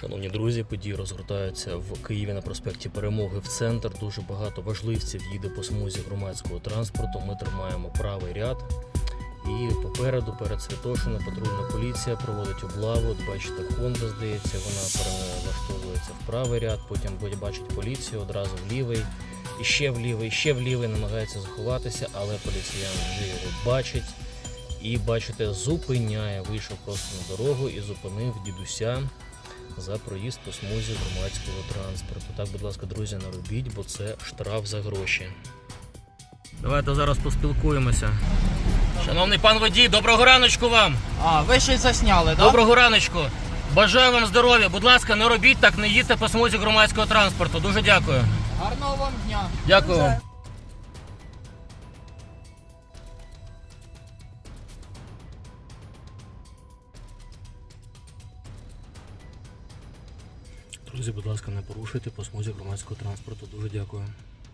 Шановні друзі, події розгортаються в Києві на проспекті Перемоги в центр. Дуже багато важливців їде по смузі громадського транспорту. Ми тримаємо правий ряд. І попереду, перед Святошино, патрульна поліція проводить облаву. От бачите, Honda, здається, вона перелаштовується в правий ряд, потім бачить поліцію одразу в лівий, і ще в лівий, ще в лівий, намагається заховатися, але поліціян вже його бачить. І бачите, зупиняє, вийшов просто на дорогу і зупинив дідуся за проїзд по смузі громадського транспорту. Так, будь ласка, друзі, не робіть, бо це штраф за гроші. Давайте зараз поспілкуємося. Шановний пан водій, доброго раночку вам! А, ви щось засняли, так? Доброго раночку! Бажаю вам здоров'я. Будь ласка, не робіть так, не їдьте по смузі громадського транспорту. Дуже дякую. Гарного вам дня. Дякую. Друзі, будь ласка, не порушуйте по смузі громадського транспорту. Дуже дякую.